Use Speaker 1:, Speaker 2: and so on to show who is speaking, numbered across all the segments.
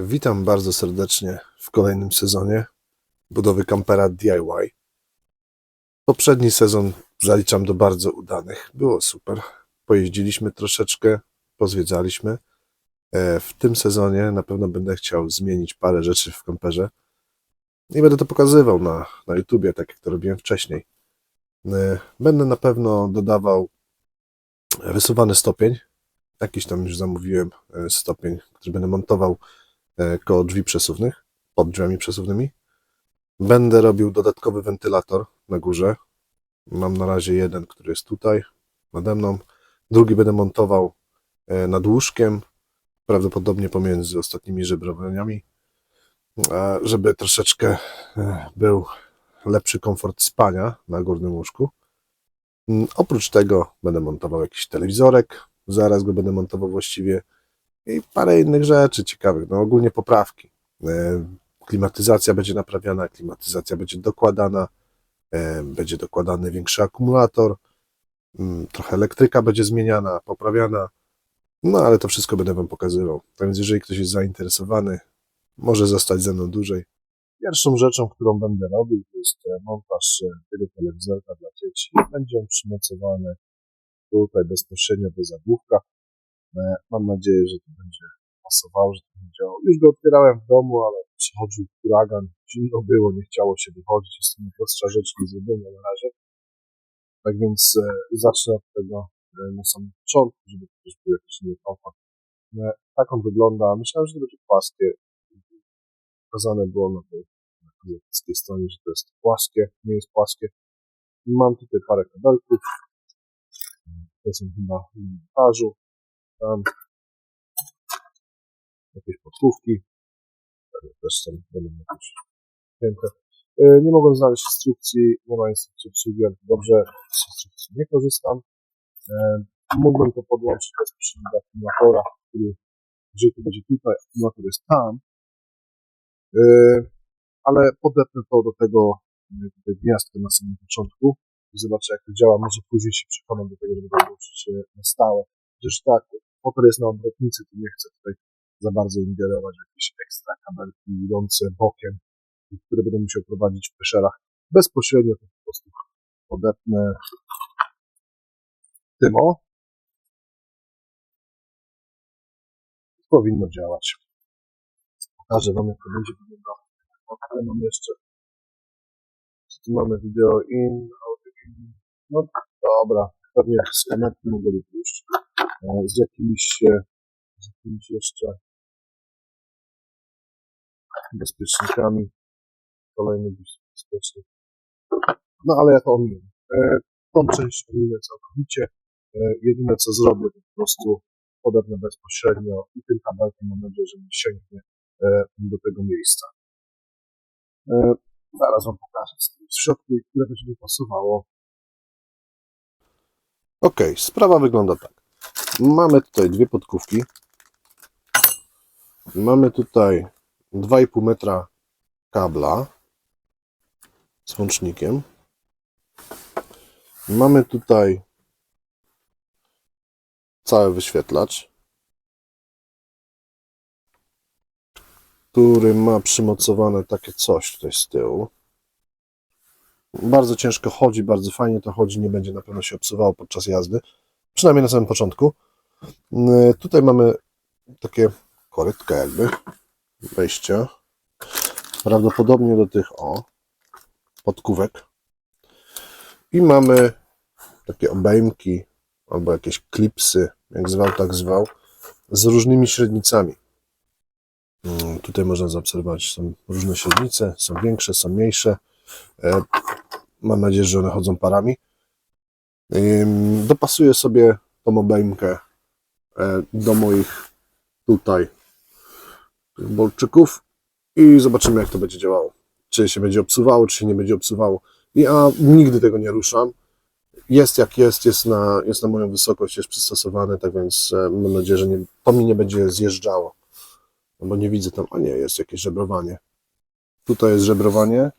Speaker 1: Witam bardzo serdecznie w kolejnym sezonie budowy kampera DIY. Poprzedni sezon zaliczam do bardzo udanych. Było super. Pojeździliśmy troszeczkę, pozwiedzaliśmy. E, W tym sezonie na pewno będę chciał zmienić parę rzeczy w kamperze i będę to pokazywał na, na YouTubie, tak jak to robiłem wcześniej. E, Będę na pewno dodawał wysuwany stopień. Jakiś tam już zamówiłem e, stopień, który będę montował koło drzwi przesuwnych, pod drzwiami przesuwnymi. Będę robił dodatkowy wentylator na górze. Mam na razie jeden, który jest tutaj, nade mną. Drugi będę montował e, nad łóżkiem, prawdopodobnie pomiędzy ostatnimi żebrowaniami, żeby troszeczkę e, był lepszy komfort spania na górnym łóżku. Mm, Oprócz tego będę montował jakiś telewizorek, zaraz go będę montował właściwie i parę innych rzeczy ciekawych, no ogólnie poprawki. E, Klimatyzacja będzie naprawiana, klimatyzacja będzie dokładana, e, będzie dokładany większy akumulator, mm, trochę elektryka będzie zmieniana, poprawiana, no ale to wszystko będę Wam pokazywał. Tak więc jeżeli ktoś jest zainteresowany, może zostać ze mną dłużej. Pierwszą rzeczą, którą będę robił, to jest e, montaż tego telewizorka dla dzieci. Będzie on przymocowany tutaj bezpośrednio do zagłówka. E, Mam nadzieję, że to będzie pasowało, że to będzie działało. Już go otwierałem w domu, ale przychodził huragan, zimno było, nie chciało się wychodzić. Jest to najprostsza rzecz do zrobienia na razie. Tak więc e, zacznę od tego e, na samym początku, żeby też był jakiś inny komfort. Tak on wygląda. Myślałem, że to będzie płaskie. Pokazane było na tej na azjatyckiej stronie, że to jest płaskie. Nie jest płaskie. Mam tutaj parę kabelków. To są chyba w. Tam jakieś. Pewnie też są będą jakieś pięte. E, Nie mogłem znaleźć instrukcji, nie ma instrukcji obsługi, dobrze z instrukcji nie korzystam. E, Mógłbym to podłączyć bezpośrednio do akumulatora, który jeżeli to będzie tutaj, akumulator jest tam, E, ale podepnę to do tego tutaj gniazdka na samym początku i zobaczę jak to działa. Może później się przekonam do tego, żeby dołączyć na stałe. Chociaż tak, motor jest na odwrotnicy, to nie chcę tutaj za bardzo ingerować w jakieś ekstra kabelki idące bokiem, które będę musiał prowadzić w peszelach. Bezpośrednio to po prostu podepnę tym o. Powinno działać. Pokażę Wam, jak to będzie wyglądało. Ale mam jeszcze. Tu mamy? Wideo in, audio in. No dobra, pewnie z kamerki mogę pójść. E, Z jakimiś, e, z jakimiś jeszcze bezpiecznikami. Kolejny bezpiecznik. No ale ja to ominę. E, Tą część ominę całkowicie. Jedyne co zrobię, to po prostu podepnę bezpośrednio i tym kabelkiem mam nadzieję, że mi sięgnie do tego miejsca. Zaraz Wam pokażę, w środku które będzie mi pasowało. Ok, sprawa wygląda tak. Mamy tutaj dwie podkówki. Mamy tutaj 2,5 metra kabla z łącznikiem. Mamy tutaj cały wyświetlacz, który ma przymocowane takie coś tutaj z tyłu. Bardzo ciężko chodzi, bardzo fajnie to chodzi, nie będzie na pewno się obsuwało podczas jazdy, przynajmniej na samym początku. Yy, Tutaj mamy takie korytkę jakby, wejścia, prawdopodobnie do tych, o, podkówek. I mamy takie obejmki, albo jakieś klipsy, jak zwał, tak zwał, z różnymi średnicami. Mm, Tutaj można zaobserwować, są różne średnice, są większe, są mniejsze. E, Mam nadzieję, że one chodzą parami. Dopasuję sobie tą obejmkę e, do moich tutaj bolczyków i zobaczymy, jak to będzie działało. Czy się będzie obsuwało, czy się nie będzie obsuwało. Ja nigdy tego nie ruszam. Jest jak jest, jest na, jest na moją wysokość, jest przystosowane, tak więc e, mam nadzieję, że nie, to mi nie będzie zjeżdżało. No bo nie widzę tam, a nie, jest jakieś żebrowanie. Tutaj jest żebrowanie,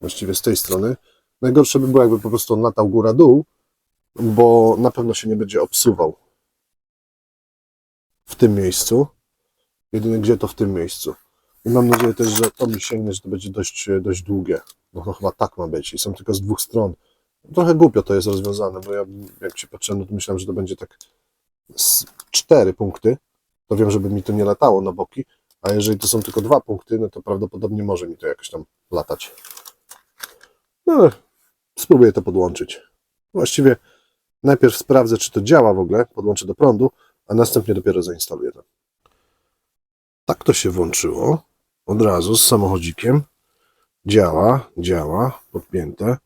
Speaker 1: właściwie z tej strony. Najgorsze by było, jakby po prostu on latał góra-dół, bo na pewno się nie będzie obsuwał w tym miejscu. Jedynie gdzie to w tym miejscu. I mam nadzieję też, że to mi sięgnie, że to będzie dość, dość długie. No to chyba tak ma być. I są tylko z dwóch stron. Trochę głupio to jest rozwiązane, bo ja jak się patrzyłem, no to myślałem, że to będzie tak z cztery punkty. To wiem, żeby mi to nie latało na boki. A jeżeli to są tylko dwa punkty, no to prawdopodobnie może mi to jakoś tam latać. No ale spróbuję to podłączyć. Właściwie najpierw sprawdzę, czy to działa w ogóle, podłączę do prądu, a następnie dopiero zainstaluję to. Tak to się włączyło. Od razu z samochodzikiem. Działa, działa, podpięte.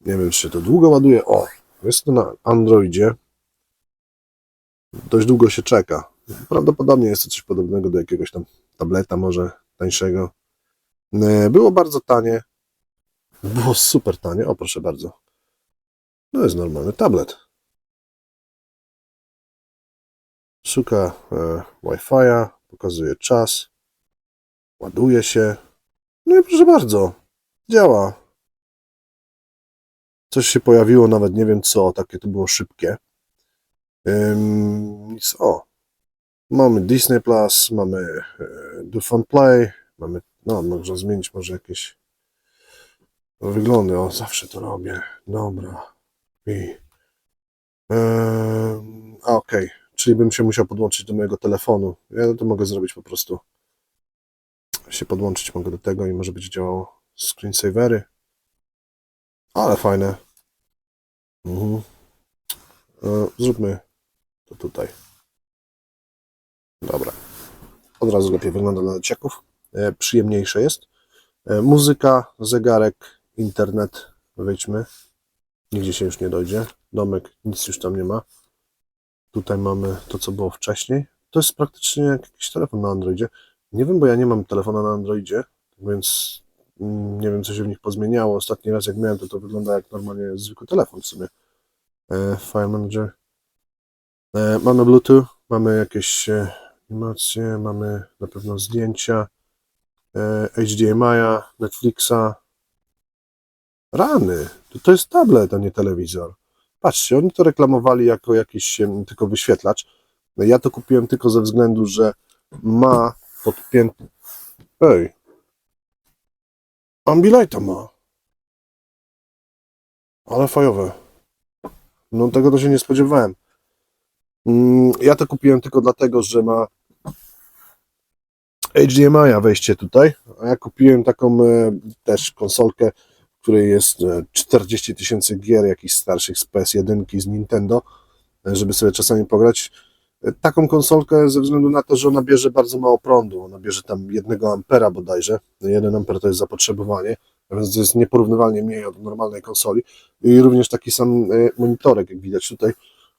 Speaker 1: Nie wiem, czy się to długo ładuje. O, jest to na Androidzie. Dość długo się czeka. Prawdopodobnie jest to coś podobnego do jakiegoś tam tableta, może tańszego. E, Było bardzo tanie. Było super tanie. O, proszę bardzo. To jest normalny tablet. Szuka e, Wi-Fi'a, pokazuje czas, ładuje się. No i proszę bardzo, działa. Coś się pojawiło, nawet nie wiem co, takie to było szybkie. Ym, nic, o. Mamy Disney Plus, mamy e, Do Fun Play, mamy, no, można zmienić może jakieś wyglądy. O, zawsze to robię. Dobra. A, okej. Czyli bym się musiał podłączyć do mojego telefonu. Ja to mogę zrobić po prostu. Się podłączyć mogę do tego i może być działało screensavery. Ale fajne. Mhm. E, Zróbmy to tutaj. Dobra. Od razu lepiej wygląda dla dzieciaków. E, Przyjemniejsze jest. E, Muzyka, zegarek, internet. Wejdźmy. Nigdzie się już nie dojdzie. Domek, nic już tam nie ma. Tutaj mamy to, co było wcześniej. To jest praktycznie jak jakiś telefon na Androidzie. Nie wiem, bo ja nie mam telefona na Androidzie, więc nie wiem, co się w nich pozmieniało. Ostatni raz, jak miałem, to to wygląda jak normalnie zwykły telefon w sumie. E, File Manager. E, mamy Bluetooth, mamy jakieś e, animacje, mamy na pewno zdjęcia, e, HDMI, Netflixa. Rany, to, to jest tablet, a nie telewizor. Patrzcie, oni to reklamowali jako jakiś tylko wyświetlacz. Ja to kupiłem tylko ze względu, że ma podpięty. Ej. Ambilighta ma. Ale fajowe. No tego to się nie spodziewałem. Mm, Ja to kupiłem tylko dlatego, że ma HDMI wejście tutaj, a ja kupiłem taką e, też konsolkę, w której jest e, 40 tysięcy gier jakichś starszych z PS1 z Nintendo, e, żeby sobie czasami pograć. E, Taką konsolkę ze względu na to, że ona bierze bardzo mało prądu, ona bierze tam 1 ampera bodajże, 1 amper to jest zapotrzebowanie, więc to jest nieporównywalnie mniej od normalnej konsoli. I również taki sam e, monitorek, jak widać tutaj,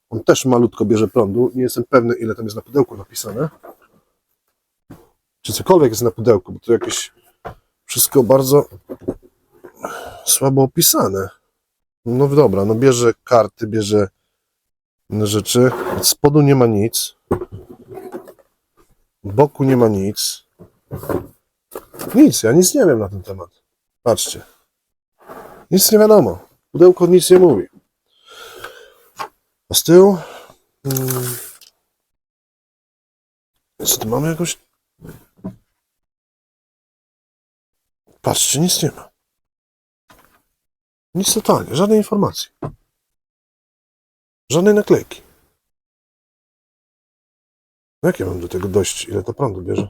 Speaker 1: on też malutko bierze prądu, nie jestem pewny ile tam jest na pudełku napisane, czy cokolwiek jest na pudełku, bo to jakieś wszystko bardzo słabo opisane. No dobra, no bierze karty, bierze rzeczy. Od spodu nie ma nic. Boku nie ma nic. Nic, ja nic nie wiem na ten temat. Patrzcie. Nic nie wiadomo. Pudełko nic nie mówi. A z tyłu? Hmm. Co tu mamy jakąś Patrzcie, nic nie ma. Nic totalnie, żadnej informacji. Żadnej naklejki. Ja mam do tego dojść? Ile to prądu bierze?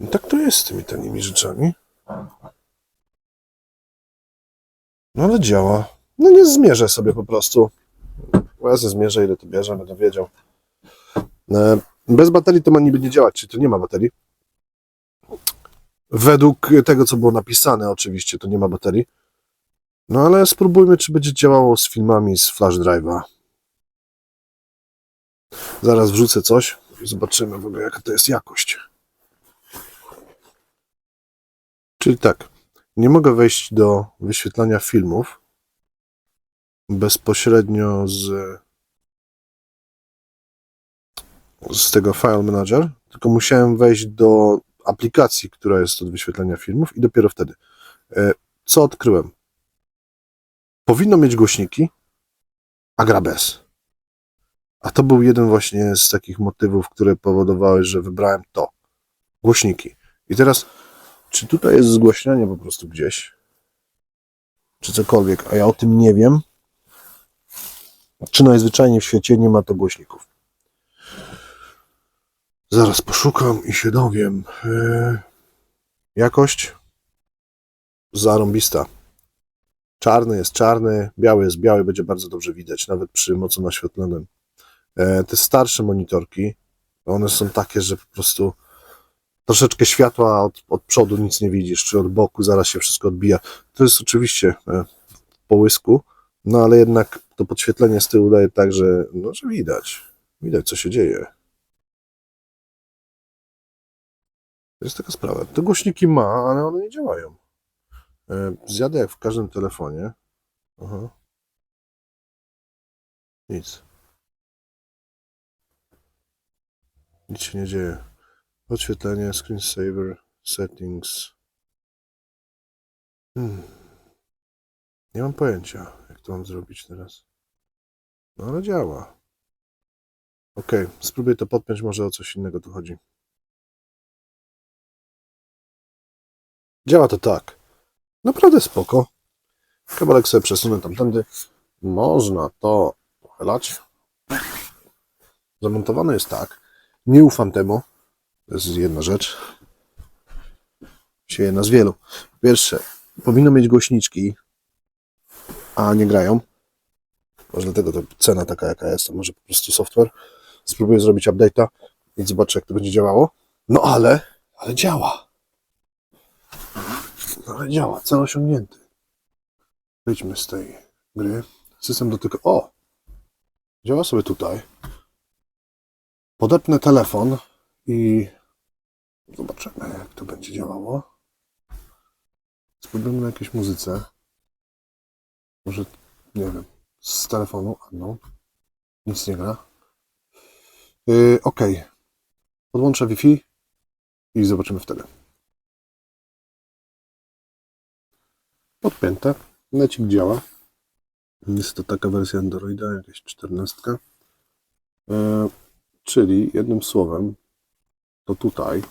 Speaker 1: No tak to jest z tymi tanimi rzeczami. No ale działa. No nie zmierzę sobie po prostu. Ja zmierzę, ile to bierze, będę wiedział. E, Bez baterii to ma niby nie działać, czyli to nie ma baterii. Według tego, co było napisane, oczywiście, to nie ma baterii. No ale spróbujmy, czy będzie działało z filmami z flash drive'a. Zaraz wrzucę coś i zobaczymy w ogóle, jaka to jest jakość. Czyli tak, nie mogę wejść do wyświetlania filmów bezpośrednio z, z tego File Manager, tylko musiałem wejść do aplikacji, która jest od wyświetlania filmów i dopiero wtedy. E, Co odkryłem? Powinno mieć głośniki, a gra bez. A to był jeden właśnie z takich motywów, które powodowały, że wybrałem to. Głośniki. I teraz, czy tutaj jest zgłaśnianie po prostu gdzieś? Czy cokolwiek, a ja o tym nie wiem. Czy najzwyczajniej w świecie nie ma to głośników? Zaraz poszukam i się dowiem. Yy, jakość? Zarąbista. Czarny jest czarny, biały jest biały, będzie bardzo dobrze widać, nawet przy mocno naświetlonym. E, te starsze monitorki, one są takie, że po prostu troszeczkę światła od, od przodu nic nie widzisz, czy od boku zaraz się wszystko odbija. To jest oczywiście e, w połysku, no ale jednak to podświetlenie z tyłu daje tak, że, no, że widać. Widać, co się dzieje. Jest taka sprawa. Te głośniki ma, ale one nie działają. E, Zjadę jak w każdym telefonie. Aha. Nic. Nic się nie dzieje. Podświetlenie, screensaver, settings. Hmm. Nie mam pojęcia, jak to mam zrobić teraz. No ale działa. Ok, spróbuję to podpiąć, może o coś innego tu chodzi. Działa to tak. Naprawdę spoko. Kabelek sobie przesunę tamtędy. Można to pochylać. Zamontowane jest tak. Nie ufam temu. To jest jedna rzecz. Się jedna z wielu. Po Pierwsze, powinno mieć głośniczki, a nie grają. Może dlatego to cena taka jaka jest, to może po prostu software. Spróbuję zrobić update'a i zobaczę jak to będzie działało. No ale, ale działa. Ale działa, cel osiągnięty. Wyjdźmy z tej gry. System dotyka. O! Działa sobie tutaj. Podepnę telefon i zobaczymy, jak to będzie działało. Spróbujmy na jakiejś muzyce. Może, nie wiem, z telefonu, no. Nic nie gra. Yy, ok. Podłączę Wi-Fi i zobaczymy wtedy. Podpięte. Necik działa. Jest to taka wersja Androida, jakaś 14. E, czyli jednym słowem, to tutaj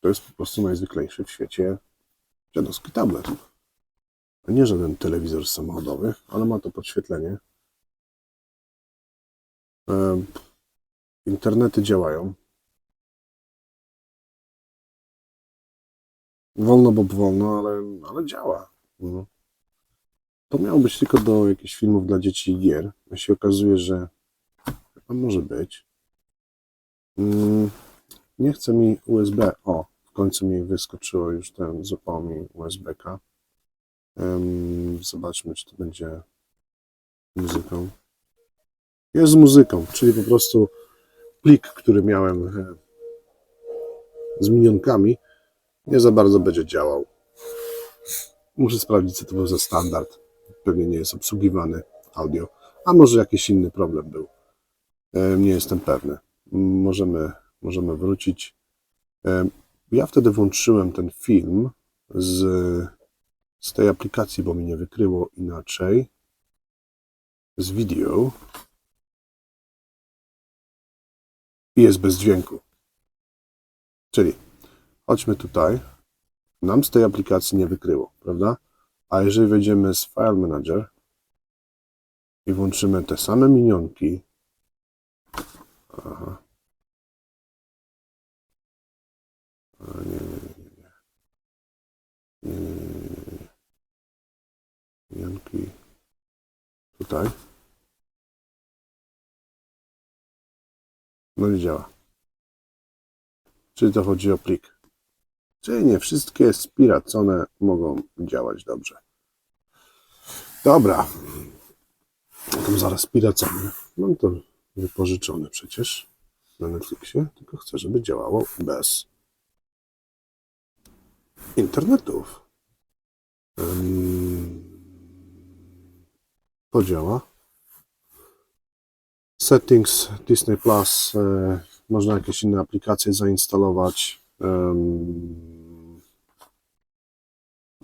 Speaker 1: to jest po prostu najzwyklejszy w świecie dziadowski tablet. Nie żaden telewizor samochodowy, ale ma to podświetlenie. E, internety działają. Wolno, bo wolno, ale, ale działa. No. To miało być tylko do jakichś filmów dla dzieci i gier. A się okazuje, że może być. Mm, nie chce mi USB. O, w końcu mi wyskoczyło już ten, złapał mi USB-ka. Em, zobaczmy, czy to będzie muzyką. Jest muzyką, czyli po prostu plik, który miałem e, z minionkami, nie za bardzo będzie działał. Muszę sprawdzić, co to był za standard. Pewnie nie jest obsługiwany audio. A może jakiś inny problem był. E, Nie jestem pewny. Możemy, możemy wrócić. E, Ja wtedy włączyłem ten film z, z tej aplikacji, bo mi nie wykryło inaczej. Z video. I jest bez dźwięku. Czyli chodźmy tutaj nam z tej aplikacji nie wykryło, prawda? A jeżeli wejdziemy z File Manager i włączymy te same minionki, aha. Nie, nie. Nie, nie, nie, nie, nie, nie. Minionki tutaj. No nie działa. Czyli to chodzi o plik. Czyli nie wszystkie spiracone mogą działać dobrze. Dobra. Zaraz spiracone. Mam to wypożyczone przecież na Netflixie, tylko chcę, żeby działało bez internetów. To. Settings Disney Plus. e, Można jakieś inne aplikacje zainstalować. Ym,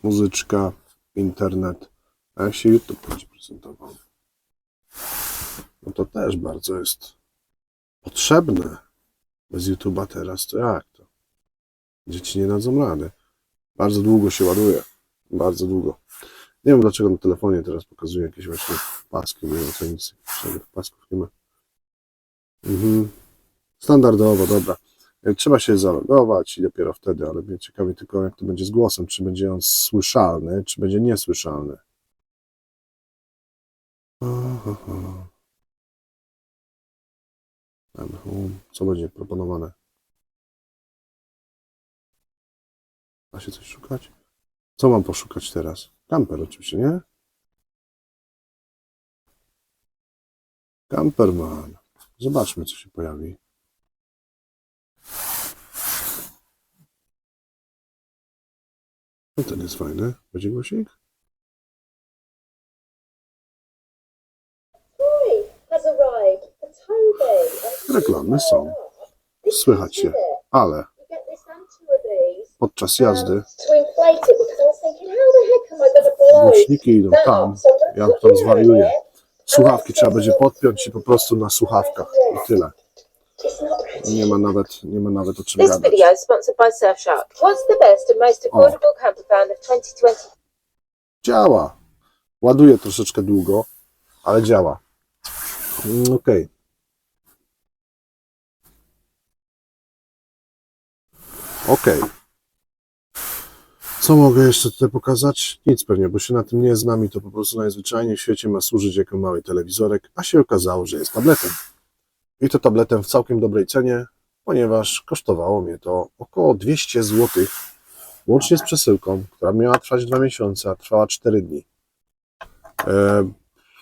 Speaker 1: muzyczka, internet. A jak się YouTube będzie prezentował? No to też bardzo jest potrzebne. Bez YouTube'a teraz to jak to? Dzieci nie dadzą rady. Bardzo długo się ładuje. Bardzo długo. Nie wiem dlaczego na telefonie teraz pokazuje jakieś właśnie paski. Nie wiem, co nic pasków nie ma. Mhm. Standardowo, dobra. Trzeba się zalogować i dopiero wtedy, ale mnie ciekawi tylko jak to będzie z głosem. Czy będzie on słyszalny, czy będzie niesłyszalny. Co będzie proponowane? Da się coś szukać? Co mam poszukać teraz? Kamper oczywiście, nie? Camperman. Zobaczmy, co się pojawi. Ten jest fajny. Będzie głosik? Reklamy są. Słychać się. Ale podczas jazdy
Speaker 2: um,
Speaker 1: głośniki idą tam. Ja tam zwariuję. Słuchawki trzeba będzie podpiąć i po prostu na słuchawkach. I tyle. Nie ma nawet, nie ma nawet o czym
Speaker 3: This
Speaker 1: gadać.
Speaker 3: video is sponsored by Surfshark. What's the best and most affordable camper van of 2020?
Speaker 1: Działa. Ładuje troszeczkę długo, ale działa. Mm, Okej. Okej. Co mogę jeszcze tutaj pokazać? Nic pewnie, bo się na tym nie znam i to po prostu najzwyczajniej w świecie ma służyć jako mały telewizorek, a się okazało, że jest tabletem. I to tabletem w całkiem dobrej cenie, ponieważ kosztowało mnie to około 200 zł, łącznie z przesyłką, która miała trwać 2 miesiące, a trwała 4 dni. E,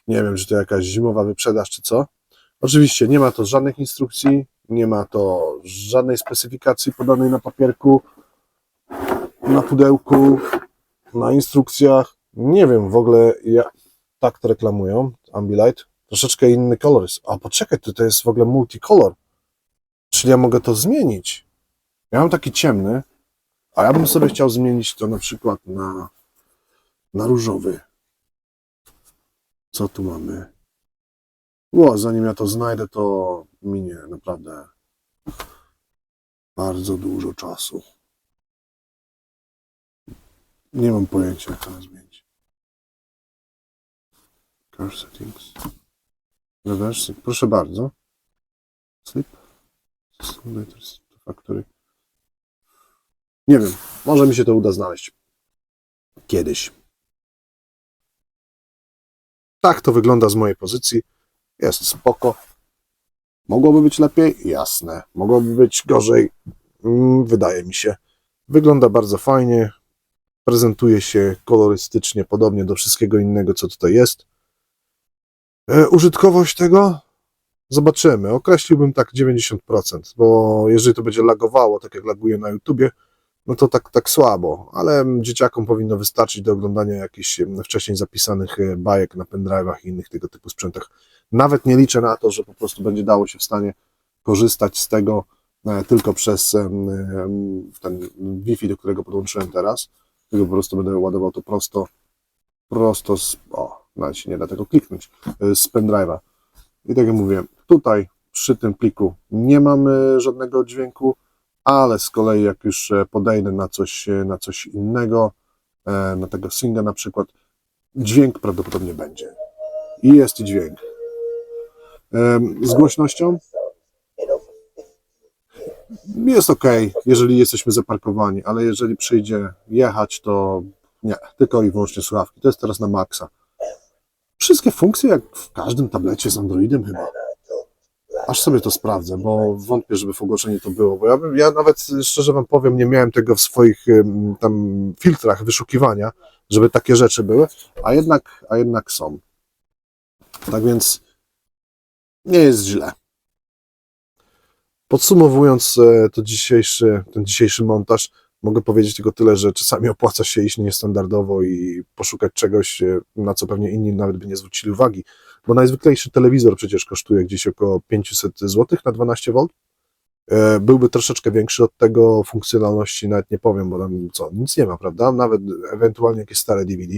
Speaker 1: nie wiem, czy to jakaś zimowa wyprzedaż, czy co. Oczywiście nie ma to żadnych instrukcji, nie ma to żadnej specyfikacji podanej na papierku, na pudełku, na instrukcjach. Nie wiem w ogóle, jak tak to reklamują, Ambilight. Troszeczkę inny kolor jest. A poczekaj, to, to jest w ogóle multicolor. Czyli ja mogę to zmienić. Ja mam taki ciemny, a ja bym sobie chciał zmienić to na przykład na, na różowy. Co tu mamy? O, zanim ja to znajdę, to minie naprawdę bardzo dużo czasu. Nie mam pojęcia, jak to zmienić. Car settings. Proszę bardzo. Factory. Nie wiem. Może mi się to uda znaleźć. Kiedyś. Tak to wygląda z mojej pozycji. Jest spoko. Mogłoby być lepiej? Jasne. Mogłoby być gorzej? Mm, Wydaje mi się. Wygląda bardzo fajnie. Prezentuje się kolorystycznie, podobnie do wszystkiego innego, co tutaj jest. E, użytkowość tego? Zobaczymy. Określiłbym tak 90%, bo jeżeli to będzie lagowało, tak jak laguje na YouTubie, no to tak, tak słabo, ale dzieciakom powinno wystarczyć do oglądania jakichś em, wcześniej zapisanych e, bajek na pendrive'ach i innych tego typu sprzętach. Nawet nie liczę na to, że po prostu będzie dało się w stanie korzystać z tego e, tylko przez ten Wi-Fi, do którego podłączyłem teraz. Tylko po prostu będę ładował to prosto, prosto z, o, nawet się nie da tego kliknąć, e, z pendrive'a. I tak jak mówiłem, tutaj przy tym pliku nie mamy żadnego dźwięku, ale z kolei jak już e, podejdę na coś, e, na coś innego, e, na tego singa na przykład, dźwięk prawdopodobnie będzie. I jest dźwięk. Z głośnością jest ok, jeżeli jesteśmy zaparkowani, ale jeżeli przyjdzie jechać, to nie, tylko i wyłącznie słuchawki. To jest teraz na maksa. Wszystkie funkcje, jak w każdym tablecie z Androidem chyba. Aż sobie to sprawdzę, bo wątpię, żeby w ogłoszeniu to było, bo ja, bym, ja nawet, szczerze wam powiem, nie miałem tego w swoich tam filtrach wyszukiwania, żeby takie rzeczy były, a jednak, a jednak są. Tak więc nie jest źle. Podsumowując e, to dzisiejszy, ten dzisiejszy montaż, mogę powiedzieć tylko tyle, że czasami opłaca się iść niestandardowo i poszukać czegoś, e, na co pewnie inni nawet by nie zwrócili uwagi, bo najzwyklejszy telewizor przecież kosztuje gdzieś około 500 zł na 12V. E, Byłby troszeczkę większy od tego, funkcjonalności nawet nie powiem, bo tam co, nic nie ma, prawda? Nawet ewentualnie jakieś stare DVD.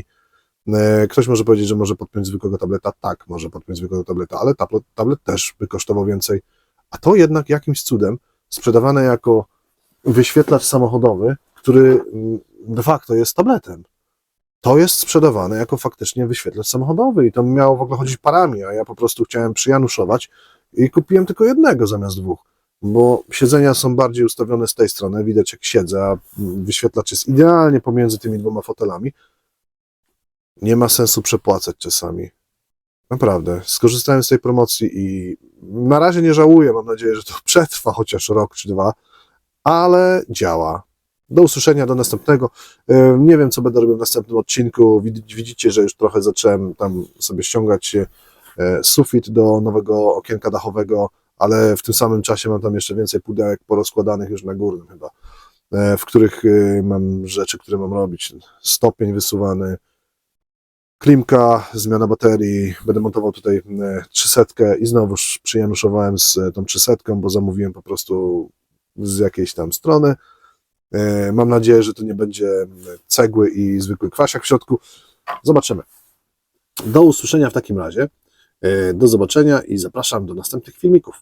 Speaker 1: E, Ktoś może powiedzieć, że może podpiąć zwykłego tableta. Tak, może podpiąć zwykłego tableta, ale tablet, tablet też by kosztował więcej A to jednak jakimś cudem sprzedawane jako wyświetlacz samochodowy, który mm, de facto jest tabletem. To jest sprzedawane jako faktycznie wyświetlacz samochodowy i to miało w ogóle chodzić parami, a ja po prostu chciałem przyjanuszować i kupiłem tylko jednego zamiast dwóch, bo siedzenia są bardziej ustawione z tej strony, widać jak siedzę, a mm, wyświetlacz jest idealnie pomiędzy tymi dwoma fotelami. Nie ma sensu przepłacać czasami. Naprawdę. Skorzystałem z tej promocji i na razie nie żałuję. Mam nadzieję, że to przetrwa chociaż rok czy dwa, ale działa. Do usłyszenia, do następnego. E, Nie wiem, co będę robił w następnym odcinku. Wid- Widzicie, że już trochę zacząłem tam sobie ściągać e, sufit do nowego okienka dachowego, ale w tym samym czasie mam tam jeszcze więcej pudełek porozkładanych już na górnym chyba, w których mam rzeczy, które mam robić. Stopień wysuwany, klimka, zmiana baterii, będę montował tutaj e, 300 i znowuż przyjanuszowałem z tą 300, bo zamówiłem po prostu z jakiejś tam strony. E, Mam nadzieję, że to nie będzie cegły i zwykły kwasiak w środku. Zobaczymy. Do usłyszenia w takim razie. E, Do zobaczenia i zapraszam do następnych filmików.